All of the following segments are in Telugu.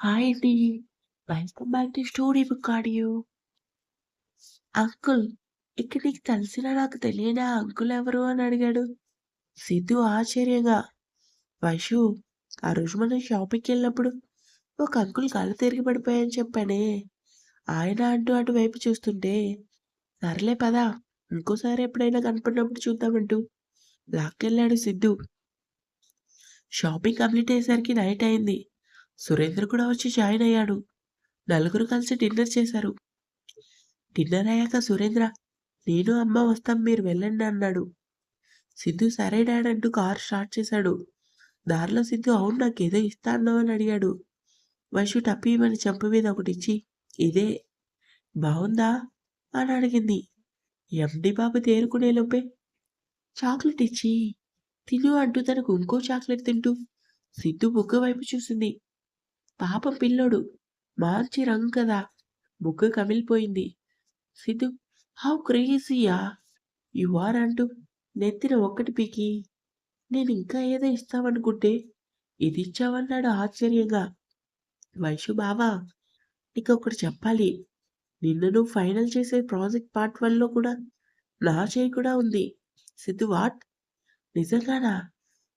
హాయ్ అండి. Welcome back to story book audio. Uncle, ఇక్కడ నీకు తెలిసినా నాకు తెలియని అంకుల్ ఎవరు అని అడిగాడు. సిద్ధు ఆశ్చర్యంగా. వైషు, ఆ రోజు మనం షాపింగ్‌కి వెళ్ళినప్పుడు ఒక అంకుల్ కళ్ళు తిరిగి పడిపోయాయని చెప్పానే. ఆయన అంటూ అటువైపు చూస్తుంటే, సర్లే పదా ఇంకోసారి ఎప్పుడైనా కనపడినప్పుడు చూద్దామంటూ లాక్కెళ్ళాడు సిద్ధు. షాపింగ్ కంప్లీట్ అయ్యేసరికి నైట్ అయింది. సురేంద్ర కూడా వచ్చి జాయిన్ అయ్యాడు. నలుగురు కలిసి డిన్నర్ చేశారు. డిన్నర్ అయ్యాక సురేంద్ర, నేను అమ్మ వస్తాం మీరు వెళ్ళండి అన్నాడు. సిద్ధు సరే డాడ్ అంటూ కారు స్టార్ట్ చేశాడు. దారిలో సిద్ధు అవును నాకేదో ఇస్తా అన్నావు అని అడిగాడు. వైషు మన చెంప మీద ఒకటిచ్చి ఇదే బాగుందా అని అడిగింది. ఎండి బాబు తేరుకునే లోపే చాక్లెట్ ఇచ్చి తిను అంటూ తనకు ఇంకో చాక్లెట్ తింటూ సిద్ధు బుగ్గ వైపు చూసింది. పాప పిల్లోడు మంచి రంగు కదా బుగ్గ కమిలిపోయింది. సిద్ధు హౌ క్రేజీయా యు ఆర్ అంటూ నెత్తిన ఒక్కటి పీకి నేను ఇంకా ఏదో ఇస్తావనుకుంటే ఇది ఇచ్చావన్నాడు ఆశ్చర్యంగా. వైషు బావా నీకొకటి చెప్పాలి. నిన్ను నువ్వు ఫైనల్ చేసే ప్రాజెక్ట్ పార్ట్ వన్‌లో కూడా నా చేయి కూడా ఉంది. సిద్ధు వాట్? నిజంగానా?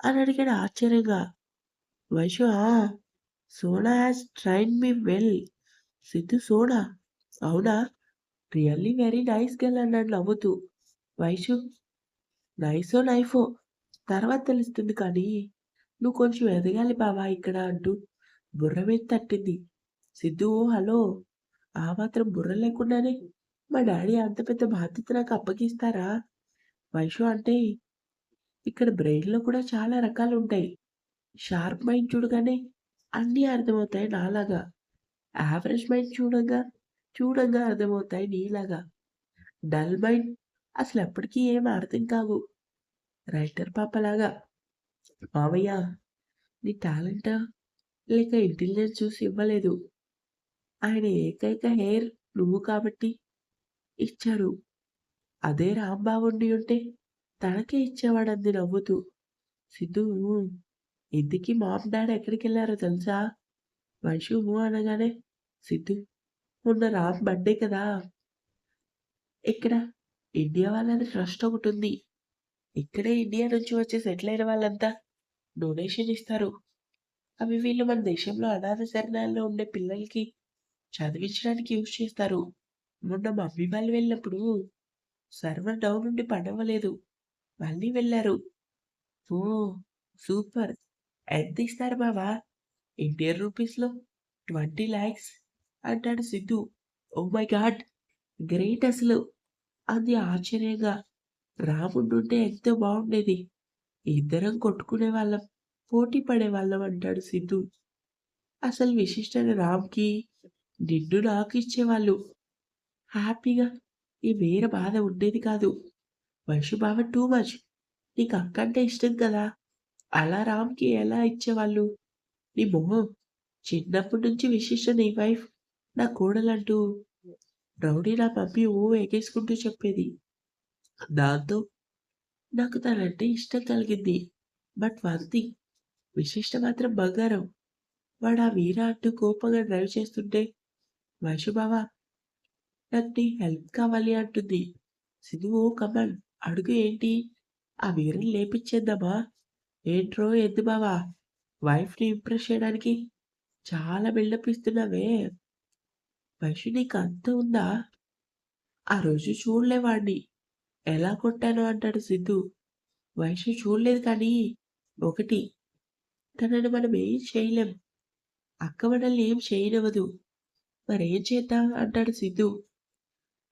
అని అడిగాడు ఆశ్చర్యంగా. వైషు సోడా సోనా ట్రైన్ మీ వెల్. సిద్ధు సోడా అవునా? రియల్లీ వెరీ నైస్ గర్ల్ అన్నాడు నవ్వుతూ. వైషు నైసో నైఫో తర్వాత తెలుస్తుంది కానీ నువ్వు కొంచెం ఎదగాలి బావా ఇక్కడ అంటూ బుర్ర మీద తట్టింది. సిద్ధు ఓ హలో ఆ మాత్రం బుర్ర లేకుండానే మా డాడీ అంత పెద్ద బాధ్యత నాకు అప్పగిస్తారా? వైషు అంటే ఇక్కడ బ్రెయిన్‌లో కూడా చాలా రకాలు ఉంటాయి షార్ప్ మైండ్ చూడగానే అన్నీ అర్థమవుతాయి నాలాగా. యావరేజ్ మైండ్ చూడంగా చూడంగా అర్థమవుతాయి నీలాగా. డల్ మైండ్ అసలు ఎప్పటికీ ఏం అర్థం కావు. రైటర్ పాపలాగా. మావయ్య నీ టాలెంటా? లేక ఇంటెలిజెన్స్ చూసి ఇవ్వలేదు. ఆయన ఏకైక హెయిర్ నువ్వు కాబట్టి ఇచ్చాడు. అదే రాంబాబు ఉండి ఉంటే తనకే ఇచ్చేవాడంది నవ్వుతూ. సిద్ధు ఇంటికి మామ్ డాడ్ ఎక్కడికెళ్ళారో తెలుసా? వైషుము అనగానే సిద్ధు మొన్న రామ్ బర్త్‌డే కదా! ఇక్కడ ఇండియా వాళ్ళని ట్రస్ట్ ఒకటి ఉంది ఇక్కడే ఇండియా నుంచి వచ్చి సెటిల్ అయిన వాళ్ళంతా డొనేషన్ ఇస్తారు. అవి వీళ్ళు మన దేశంలో అనాథ శరణాల్లో ఉండే పిల్లలకి చదివించడానికి యూజ్ చేస్తారు. మొన్న మమ్మీ వాళ్ళు వెళ్ళినప్పుడు సర్వర్ డౌన్ ఉండి పడవలేదు మళ్ళీ వెళ్ళారు ఓ సూపర్. ఎంత ఇస్తారు బావా? ఇండియన్ రూపీస్‌లో ట్వంటీ ల్యాక్స్ అంటాడు Siddhu. Oh my God! Great అసలు అంది ఆశ్చర్యంగా. రాముడుంటే ఉండుంటే ఎంతో బాగుండేది ఇద్దరం కొట్టుకునేవాళ్ళం. పోటీ పడేవాళ్ళం అంటాడు సిద్ధు. అసలు విశిష్టని రామ్‌కి, నిన్ను నాకు ఇచ్చేవాళ్ళు. హ్యాపీగా ఈ వేరే బాధ ఉండేది కాదు. వైషు బావ టూ మచ్. నీకు అక్క అంటే ఇష్టం కదా! అలా రామ్‌కి ఎలా ఇచ్చేవాళ్ళు? నీ మొహం. చిన్నప్పటి నుంచి విశిష్ట నీ వైఫ్ నా కోడలంటూ రౌడీ నా మమ్మీ ఓ ఎగేసుకుంటూ చెప్పేది. దాంతో నాకు తనంటే ఇష్టం కలిగింది. బట్ వన్ థింగ్ విశిష్ట మాత్రం బంగారం. వాడు ఆ వీర అంటూ కోపంగా డ్రైవ్ చేస్తుంటే వైషు బావ నాకు నీ హెల్ప్ కావాలి అంటుంది. సిధువు కమల్ అడుగు ఏంటి? ఆ వీరని లేపించేద్దామా ఏంట్రో ఎందు బావా వైఫ్‌ని ఇంప్రెస్ చేయడానికి చాలా బిల్డప్ ఇస్తున్నావే. వైషు నీకు అంత ఉందా? ఆ రోజు చూడలేవాడిని ఎలా కొట్టానో అంటాడు సిద్ధు. వైషు చూడలేదు కానీ ఒకటి తనని మనం ఏం చేయలేం. అక్క మనల్ని ఏం చేయనివ్వదు. మరేం చేద్దాం అంటాడు సిద్ధు.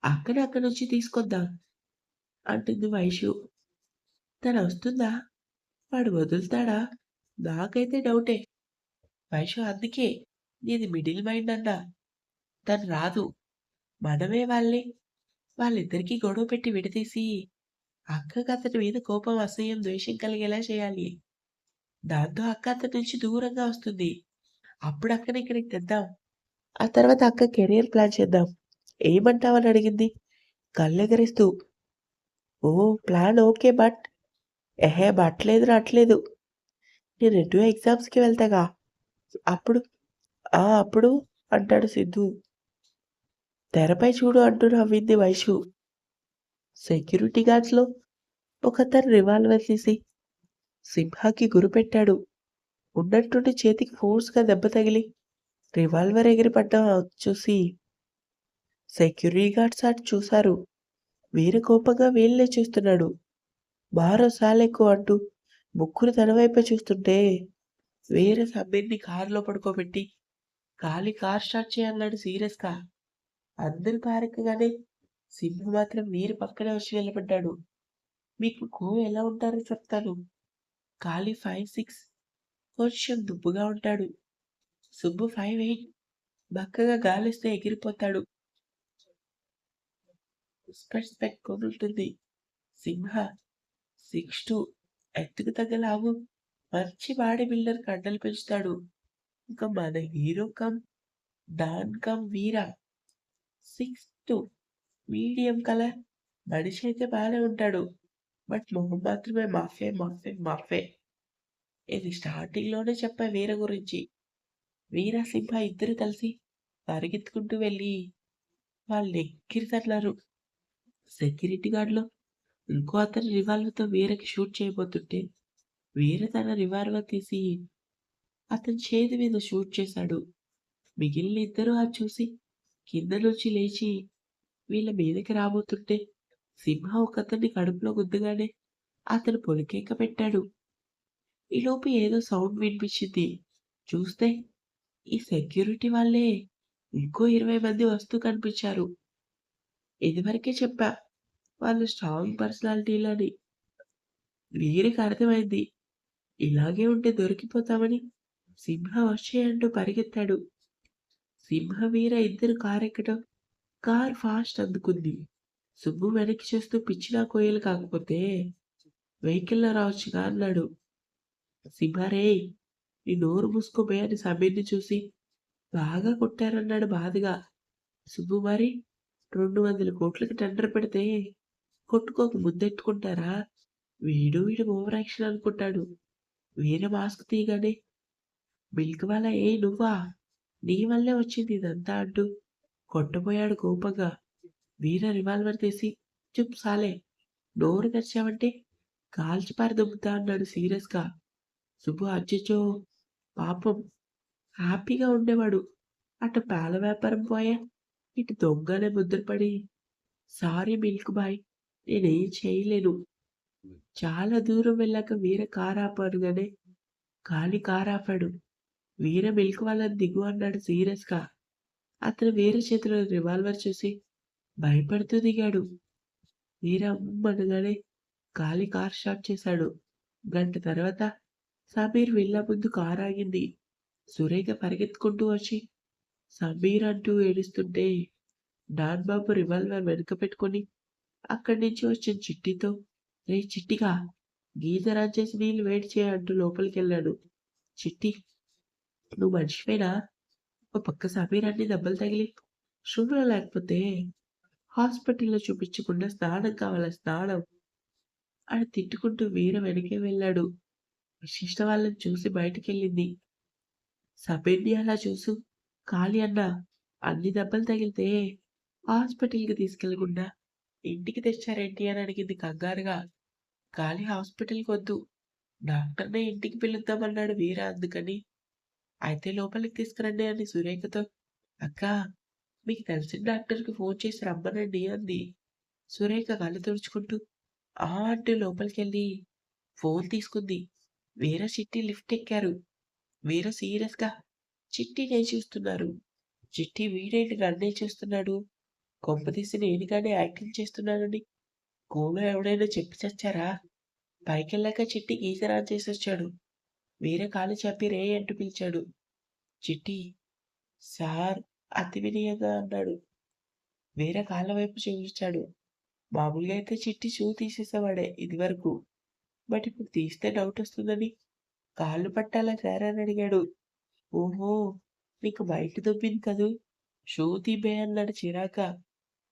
అక్కని అక్కడి నుంచి తీసుకొద్దాం అంటుంది వైషు. తనొస్తుందా? వాడు వదులుతాడా? నాకైతే డౌటే. వైషు అందుకే నీది మిడిల్ మైండ్ అన్నా. తను రాదు. మనమే వాళ్ళని వాళ్ళిద్దరికీ గొడవ పెట్టి విడదీసి అక్కకి అతని మీద కోపం, అసహ్యం, ద్వేషం కలిగేలా చేయాలి. దాంతో అక్క అతని నుంచి దూరంగా వస్తుంది. అప్పుడు అక్కని ఇక్కడికి తెద్దాం. ఆ తర్వాత అక్క కెరియర్ ప్లాన్ చేద్దాం. ఏమంటావని అడిగింది కళ్ళెగరిస్తూ ఓ ప్లాన్ ఓకే. బట్ ఎహే! బట్లేదు రావట్లేదు నేను ఎటూ ఎగ్జామ్స్‌కి వెళ్తాగా. అప్పుడు అప్పుడు? అంటాడు సిద్ధు. తెరపై చూడు అంటూ నవ్వింది వైషు. సెక్యూరిటీ గార్డ్స్‌లో ఒకతను రివాల్వర్ తీసి సింహాకి గురిపెట్టాడు. ఉన్నట్టుండి చేతికి ఫోర్స్‌గా దెబ్బ తగిలి రివాల్వర్ ఎగిరిపడ్డం చూసి సెక్యూరిటీ గార్డ్స్ అటు చూశారు. వీరు కోపంగా వీళ్ళే చూస్తున్నాడు. మారో సాలెక్కు అంటూ ముగ్గురు తన వైపే చూస్తుంటే వేరే సమీర్‌ని కారులో పడుకోబెట్టి ఖాళీ కార్ స్టార్ట్ చేయన్నాడు సీరియస్‌గా. అందరి కారెక్కగానే సింహు మాత్రం మీరు పక్కనే వచ్చి నిలబడ్డాడు. మీకు కో ఎలా ఉంటారో చెప్తాను. ఖాళీ 5'6" కొంచెం దుబ్బుగా ఉంటాడు. సుబ్బు 5'8" బక్కగా గాలిస్తే ఎగిరిపోతాడు. స్పెట్స్ ఉంటుంది. సింహ 6'2" ఎత్తుకు తగ్గ లాభం మంచి బాడీ బిల్డర్ కండలు పెంచుతాడు. ఇంకా మన hero cum don cum Veera 6'2" medium colour మనిషి అయితే బాగానే ఉంటాడు. బట్ మొహం మాత్రమే మాఫే మాఫే మాఫే. ఇది స్టార్టింగ్‌లోనే చెప్పా వీర గురించి. వీర, సింహ ఇద్దరు కలిసి పరిగెత్తుకుంటూ వెళ్ళి వాళ్ళు ఎక్కిరి తన్నారు. సెక్యూరిటీ గార్డులో ఇంకో అతను రివాల్వర్‌తో వీరకి షూట్ చేయబోతుంటే వీర తన రివాల్వర్ తీసి అతని చేతి మీద షూట్ చేశాడు. మిగిలిన ఇద్దరు అది చూసి కింద నుంచి లేచి వీళ్ళ మీదకి రాబోతుంటే సింహ ఒకతన్ని కడుపులో గుద్దగానే అతను పొలికేక పెట్టాడు. ఈలోపు ఏదో సౌండ్ వినిపించింది. చూస్తే ఈ సెక్యూరిటీ వాళ్ళే ఇంకో 20 మంది వస్తూ కనిపించారు. ఇదివరకే చెప్పా వాళ్ళు స్ట్రాంగ్ పర్సనాలిటీలని. వీరికి అర్థమైంది. ఇలాగే ఉంటే దొరికిపోతామని సింహ వచ్చే అంటూ పరిగెత్తాడు. సింహ, వీర ఇద్దరు కారు ఎక్కడం కార్ ఫాస్ట్ అందుకుంది. సుబ్బు వెనక్కి చూస్తూ పిచ్చినా కోయలు కాకపోతే వెహికల్‌లో రావచ్చుగా అన్నాడు. సింహ నీ నోరు మూసుకోబే అని సమీర్‌ని చూసి బాగా కొట్టారన్నాడు బాధగా. సుబ్బు మరి 200 కోట్లకి టెండర్ పెడితే కొట్టుకోక ముద్దెట్టుకుంటారా? వీడు వీడు ఓవర్ యాక్షన్ అనుకుంటాడు. వేరే మాస్క్ తీయగానే మిల్క్ వాళ్ళ ఏ నువ్వా? నీ వల్లే వచ్చింది ఇదంతా అంటూ కొట్టబోయాడు కోపంగా. వీర రివాల్వర్ తీసి చుప్ సాలే నోరు తెరిచావంటే కాల్చి పారదొబ్బుతా అన్నాడు సీరియస్‌గా. శుభు అచ్చచ్చో! పాపం హ్యాపీగా ఉండేవాడు. అటు పాల వ్యాపారం పోయా ఇటు దొంగనే ముద్రపడి సారీ మిల్క్ బాయ్ నేనేం చేయలేను. చాలా దూరం వెళ్ళాక వీర కారు ఆపగానే కాలి కారు ఆపాడు. వీర మిల్క్ వాళ్ళని దిగు అన్నాడు సీరియస్‌గా. అతను వీర చేతిలో రివాల్వర్ చూసి భయపడుతూ దిగాడు. వీర అనగానే కాలి కార్ స్టార్ట్ చేశాడు. గంట తర్వాత సమీర్ విల్లా ముందు కారు ఆగింది. సురేఖ పరిగెత్తుకుంటూ వచ్చి సమీర్ అంటూ ఏడుస్తుంటే డాన్ బాబు రివాల్వర్ వెనుక పెట్టుకొని అక్కడి నుంచి వచ్చిన చిట్టితో రే చిట్టిగా గీజర్ చేసి నీళ్ళు వేడి చేయ అంటూ లోపలికెళ్ళాడు. చిట్టి నువ్వు మనిషివేనా? ఒక పక్క సమీరాన్ని దెబ్బలు తగిలి స్పృహలో లేకపోతే హాస్పిటల్‌లో చూపించకుండా స్నానం కావాల స్నానం అని తిట్టుకుంటూ వీర వెనకే వెళ్ళాడు. విశిష్ట వాళ్ళని చూసి బయటికెళ్ళింది. సమీర్‌ని అలా చూసు ఖాళీ అన్న అన్ని దెబ్బలు తగిలితే హాస్పిటల్‌కి తీసుకెళ్ళకుండా ఇంటికి తెచ్చారేంటి అని అడిగింది కంగారుగా. హాస్పిటల్కి వద్దు డాక్టర్‌నే ఇంటికి పిలుద్దామన్నాడు వీర అందుకని. అయితే లోపలికి తీసుకురండి అని సురేఖతో అక్కా మీకు తెలిసిన డాక్టర్‌కి ఫోన్ చేసి రమ్మనండి అంది. సురేఖ కళ్ళు తుడుచుకుంటూ ఆ అంటూ లోపలికెళ్ళి ఫోన్ తీసుకుంది. వీర, చిట్టి లిఫ్ట్ ఎక్కారు. వీర సీరియస్‌గా చిట్టినే చూస్తున్నారు. చిట్టి వీడేంటి నన్నే చూస్తున్నాడు. కొంపదీసి నేనుగానే యాక్టింగ్ చేస్తున్నానని స్కూల్లో ఎవడైనా చెప్పి చచ్చారా? పైకెళ్ళాక చిట్టి గీజర్ చేసొచ్చాడు. వేరే కాలు చెప్పి రే అంటూ పిలిచాడు. చిట్టి సార్ అతి వినయంగా అన్నాడు. వేరే కాళ్ళ వైపు చూపించాడు. మామూలుగా అయితే చిట్టి షూ తీసేసేవాడే ఇదివరకు. బట్ ఇప్పుడు తీస్తే డౌట్ వస్తుందని కాళ్ళు పట్టాలా సార్ అని అడిగాడు. ఓహో! నీకు బయట దొబ్బింది కదూ! షూ తీబే అన్నాడు చిరాక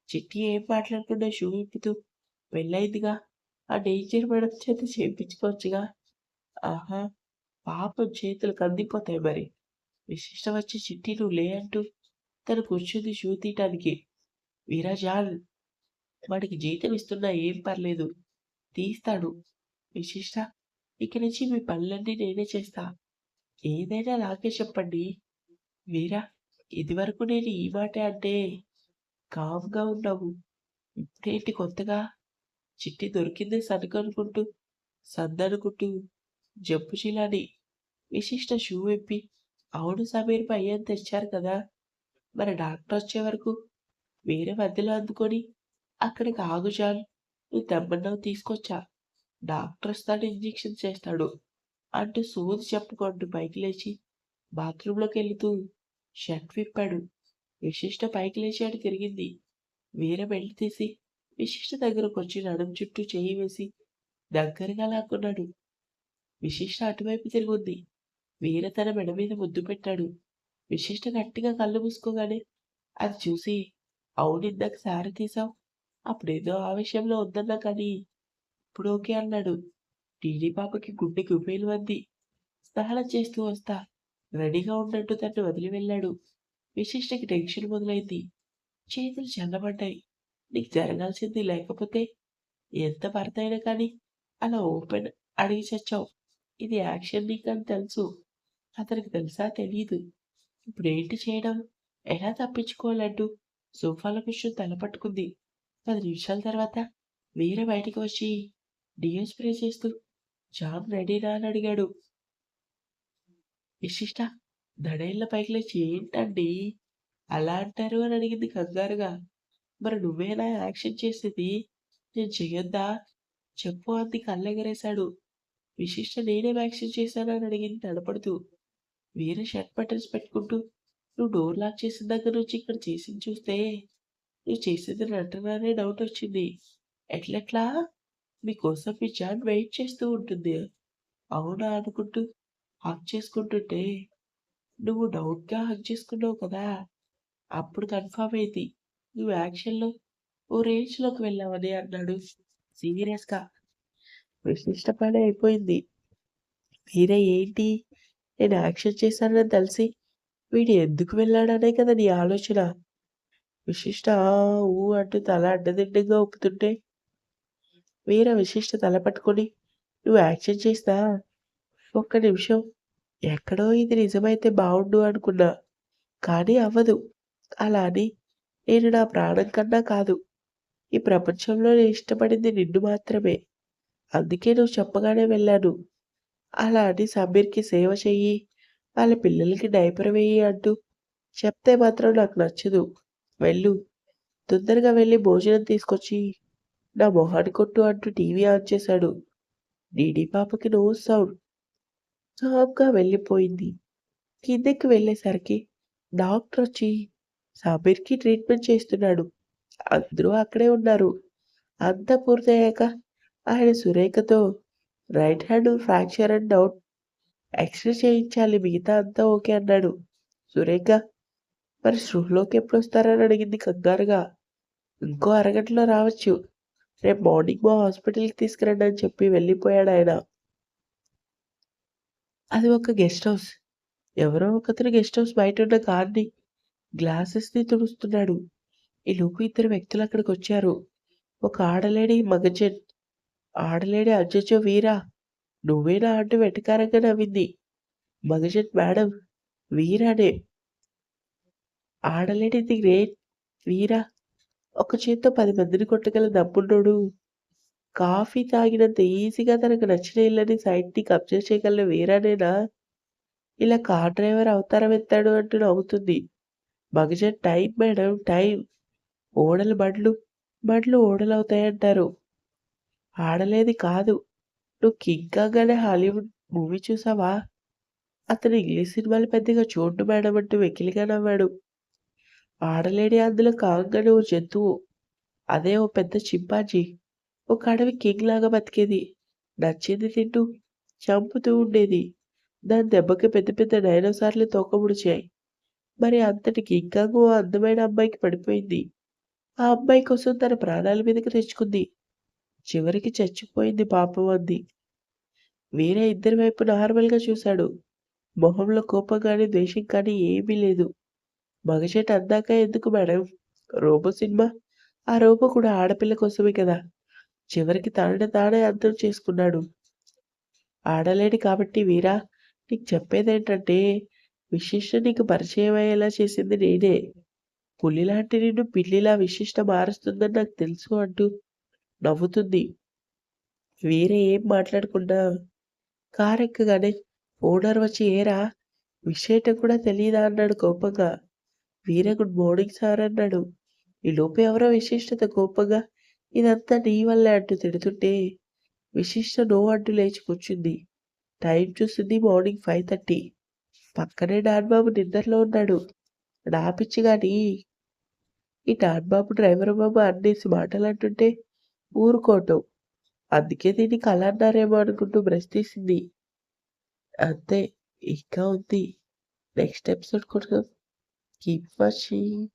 చిట్టి ఏం మాట్లాడకుండా షూ ఇప్పుతూ వెళ్ళైందిగా ఆ డేంజర్ మేడం చేత చేయించుకోవచ్చుగా. ఆహా! పాపం చేతులు కందిపోతాయి మరి. విశిష్టం వచ్చి చిట్టి నువ్వు లే అంటూ తను కూర్చుంది షూ తీయటానికి వీరా జాన్ వాడికి జీతం ఇస్తున్నా ఏం పర్లేదు తీస్తాడు విశిష్ట ఇక నుంచి మీ పనులన్నీ నేనే చేస్తా ఏదైనా నాకే చెప్పండి వీరా ఇదివరకు నేను ఈ మాటే అంటే కామ్గా ఉన్నావు. ఇప్పుడేంటి కొత్తగా? చిట్టి దొరికిందే సనుకనుకుంటూ సందనుకుంటూ జబ్బు చిలాని విశిష్ట షూ విప్పి అవును సమీర్ పయ్యని తెచ్చారు కదా. మరి డాక్టర్ వచ్చే వరకు వేరే మధ్యలో అందుకొని అక్కడికి ఆగు నువ్వు తెమ్మన్నావు తీసుకొచ్చా. డాక్టర్ వస్తాడు ఇంజెక్షన్ చేస్తాడు అంటూ సూది చెప్పుకుంటూ పైకి లేచి బాత్రూంలోకి వెళుతూ షర్ట్ విప్పాడు. విశిష్ట పైకి లేచి తిరిగింది. వీర బెల్ట్ తీసి విశిష్ట దగ్గరకు వచ్చి నడుం చుట్టూ చేయి వేసి దగ్గరగా లాక్కున్నాడు. విశిష్ట అటువైపు తిరుగుంది. వీర తన మెడ మీద ముద్దు పెట్టాడు. విశిష్ట గట్టిగా కళ్ళు మూసుకోగానే అది చూసి అవును ఇందాక సారి తీసావు అప్పుడేదో ఆవేశంలో ఉందన్నా కానీ ఇప్పుడు ఓకే అన్నాడు. టీడీ పాపకి గుండె గుబేలు అంది. స్నానం చేస్తూ వస్తా. రెడీగా ఉన్నట్టు తను వదిలి వెళ్ళాడు. విశిష్టకి టెన్షన్ మొదలైంది. చేతులు చల్లబడ్డాయి. నీకు జరగాల్సింది లేకపోతే ఎంత భర్త అయినా కానీ అలా ఓపెన్ అడిగి చచ్చావు. ఇది యాక్షన్ నీకని తెలుసు. అతనికి తెలుసా తెలీదు. ఇప్పుడు ఏంటి చేయడం? ఎలా తప్పించుకోవాలంటూ సోఫాలో కూర్చొని తలపట్టుకుంది పది నిమిషాల తర్వాత వీర బయటికి వచ్చి డియో స్ప్రే చేస్తూ జాబ్ రెడీనా అని అడిగాడు. విశిష్ట దడేళ్ళ పైకి లేచి ఏంటండి? అలా అంటారు అని అడిగింది కంగారుగా. మరి నువ్వేనా యాక్షన్ చేసేది? నేను చెయ్యొద్దా? చెప్పు అంది కళ్ళెగరేశాడు. విశిష్ట నేనేం యాక్షన్ చేశాను? అని అడిగింది తడపడుతూ. వీర షర్ట్ బటన్స్ పెట్టుకుంటూ నువ్వు డోర్ లాక్ చేసిన దగ్గర నుంచి ఇక్కడ చేసింది చూస్తే నువ్వు చేసేది నటననే డౌట్ వచ్చింది. ఎట్లెట్లా? మీకోసం మీ జాన్ వెయిట్ చేస్తూ ఉంటుంది. అవునా అనుకుంటూ హక్ చేసుకుంటుంటే నువ్వు డౌట్గా హక్ చేసుకున్నావు కదా! అప్పుడు కన్ఫామ్ అయింది. నువ్వు యాక్షన్లో ఓ రేంజ్లోకి వెళ్ళావని అన్నాడు. సీరియస్గా. విశిష్ట పని అయిపోయింది. మీరే ఏంటి? నేను యాక్షన్ చేశానని తెలిసి వీడు ఎందుకు వెళ్ళాడనే కదా నీ ఆలోచన. విశిష్ట ఊ అంటూ తల అడ్డదిడ్డంగా ఒప్పుతుంటే వీర విశిష్ట తల పట్టుకొని నువ్వు యాక్షన్ చేస్తా ఒక్క నిమిషం ఎక్కడో ఇది నిజమైతే బాగుండు అనుకున్నా కానీ అవ్వదు. అలా అని నేను నా ప్రాణం కన్నా కాదు. ఈ ప్రపంచంలో నేను ఇష్టపడింది నిన్ను మాత్రమే. అందుకే నువ్వు చెప్పగానే వెళ్ళాను. అలా అని సమీర్కి సేవ చెయ్యి వాళ్ళ పిల్లలకి డైపర్ వేయి అంటూ చెప్తే మాత్రం నాకు నచ్చదు. వెళ్ళు తొందరగా వెళ్ళి భోజనం తీసుకొచ్చి నా మొహాన్ని కొట్టు అంటూ టీవీ ఆన్ చేశాడు. డీడీ పాపకి నో సౌండ్. సాఫ్గా వెళ్ళిపోయింది. కిందకి వెళ్ళేసరికి డాక్టర్ వచ్చి సమీర్కి ట్రీట్మెంట్ చేస్తున్నాడు. అందరూ అక్కడే ఉన్నారు. అంతా పూర్తయ్యాక ఆయన సురేఖతో right hand fracture and doubt X-ray చేయించాలి మిగతా అంతా ఓకే అన్నాడు. సురేఖ మరి సృహలోకి ఎప్పుడు వస్తారని అడిగింది కంగారుగా. ఇంకో అరగంటలో రావచ్చు. రేపు మార్నింగ్ మా హాస్పిటల్కి తీసుకురండి అని చెప్పి వెళ్ళిపోయాడు ఆయన. అది ఒక గెస్ట్ హౌస్. ఎవరో ఒకతను గెస్ట్ హౌస్ బయట ఉన్న కార్ని గ్లాసెస్ని తుడుస్తున్నాడు. ఈ లోపు ఇద్దరు వ్యక్తులు అక్కడికి వచ్చారు ఒక ఆడలేడి మగజన్. ఆడలేడి అజ్జో వీరా. నువ్వేనా అంటూ వెటకారంగా నవ్వింది. మగజన్ మేడం వీరానే. ఆడలేడి ది గ్రేట్ వీరా. ఒక చేత్తో పది మందిని కొట్టగల దమ్మున్నోడు కాఫీ తాగినంత ఈజీగా తనకు నచ్చిన ఇళ్ళని సైట్ని కబ్జా చేయగలిగిన వీరానేనా ఇలా కార్ డ్రైవర్ అవతారం ఎత్తాడు అంటూ నవ్వుతుంది. మగజన్ టైం మేడం టైం ఓడలు బండ్లు బండ్లు ఓడలవుతాయంటారు ఆడలేది కాదు. నువ్వు కింగ్ కాగానే హాలీవుడ్ మూవీ చూసావా? అతను ఇంగ్లీష్ సినిమాలు పెద్దగా చూడు మేడం అంటూ వెకిలిగా నవ్వాడు. ఆడలేడి అందులో కాగానే ఓ జంతువు. అదే ఓ పెద్ద చింపాజీ. ఒక అడవి కింగ్ లాగా బతికేది. నచ్చింది తింటూ చంపుతూ ఉండేది. దాని దెబ్బకి పెద్ద పెద్ద డైనోసార్లు తోకముడిచాయి మరి అంతటి కింగ్ ఓ అందమైన అమ్మాయికి పడిపోయింది. ఆ అమ్మాయి కోసం తన ప్రాణాల మీదకి తెచ్చుకుంది. చివరికి చచ్చిపోయింది పాపం అంది. వేరే ఇద్దరి వైపు నార్మల్గా చూశాడు. మొహంలో కోపం కానీ ద్వేషం కానీ ఏమీ లేదు. మగచేట అందాక ఎందుకు మేడం? Robo cinema? ఆ రోబో కూడా ఆడపిల్ల కోసమే కదా. చివరికి తనని తానే అర్థం చేసుకున్నాడు. ఆడలేడు కాబట్టి వీరా నీకు చెప్పేదేంటంటే విశిష్ట నీకు పరిచయం అయ్యేలా చేసింది నేనే. పులిలాంటి నిన్ను పిల్లిలా విశిష్ట మారుస్తుందని నాకు తెలుసు అంటూ నవ్వుతుంది. వీరే ఏం మాట్లాడకుండా కారు ఎక్కగానే ఓనర్ వచ్చి ఏరా విషయట కూడా తెలియదా అన్నాడు కోపంగా. వీరే గుడ్ మార్నింగ్ సార్ అన్నాడు. ఈ లోపు ఎవరో విశిష్టత కోపంగా ఇదంతా నీ వల్లే అంటూ తిడుతుంటే విశిష్ట నో అంటూ లేచి కూర్చుంది. టైం చూసింది మార్నింగ్ ఫైవ్ థర్టీ. పక్కనే డాన్బాబు నిద్రలో ఉన్నాడు. నాపిచ్చి కానీ ఈ డాన్బాబు డ్రైవర్ బాబు అన్నేసి మాటలు అంటుంటే ఊరుకోవటం అందుకే దీన్ని కళ అన్నారేమో అనుకుంటూ బ్రష్ తీసింది. అంతే ఇంకా ఉంది. నెక్స్ట్ ఎపిసోడ్ కోసం కీప్ వాచింగ్.